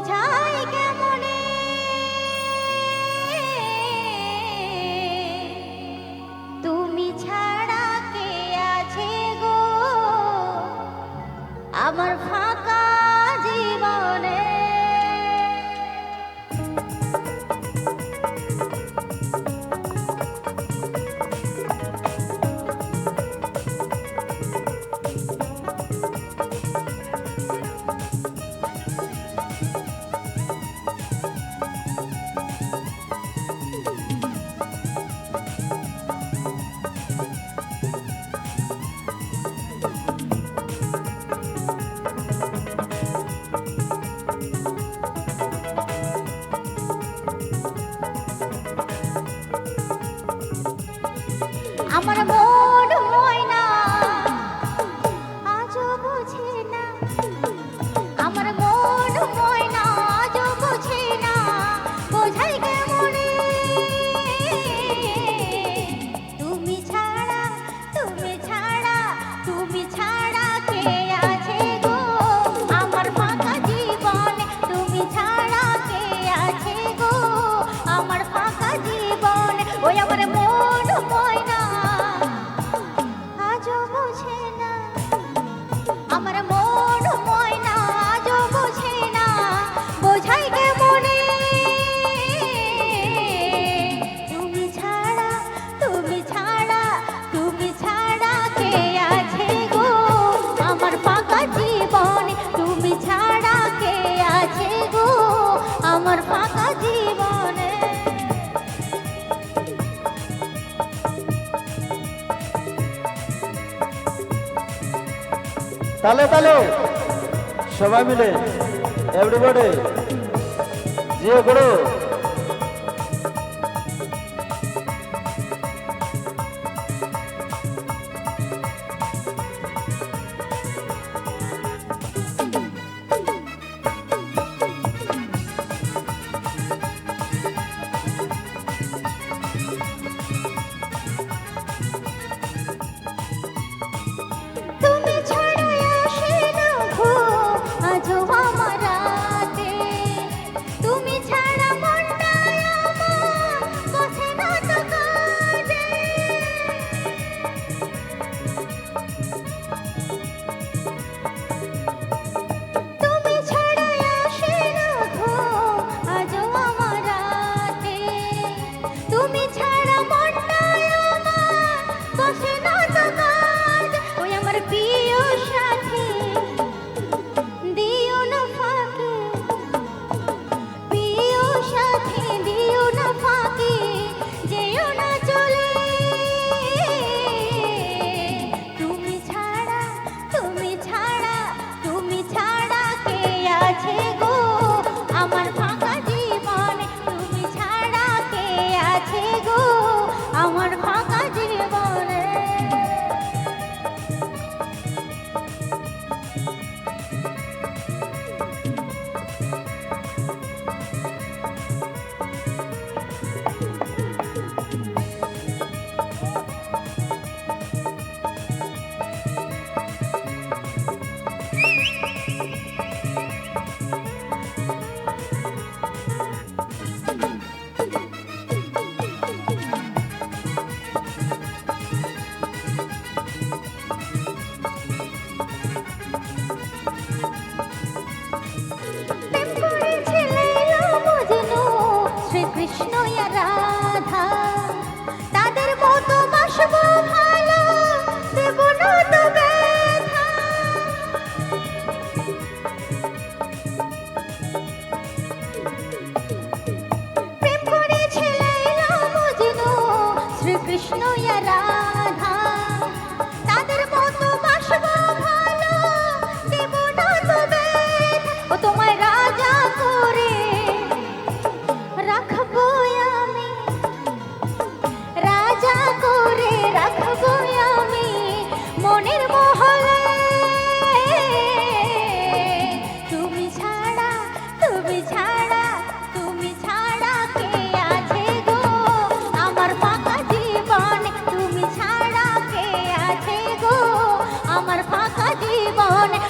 বুঝায় কেমনে? তুমি ছাড়া কে আছে গো? তালে তালে। সবাই মিলে এভরিবডি যে করো। कृष्णो य राधा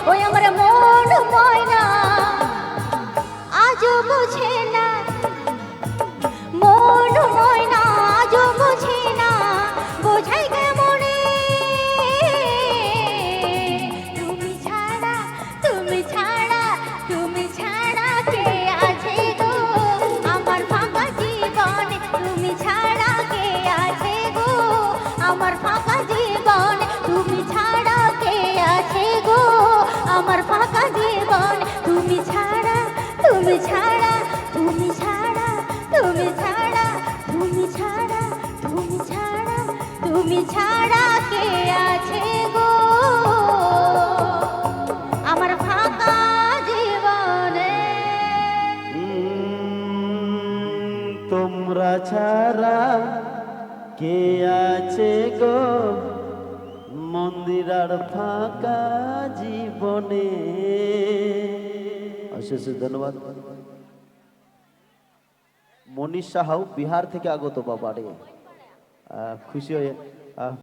ওই আমার মন ময়না আজ বুঝি তুমি ছাড়া তুমি ছাড়া তুমি ছাড়া তুমি ছাড়া কে আছে গো? আমার ফাঁকা জীবনে। তোমরা ছাড়া কে আছে গো? মন্দির আর ফাঁকা জীবনে। অশেষ ধন্যবাদ। মনীষ সাহাও বিহার থেকে আগত বাবারে। খুশি হয়ে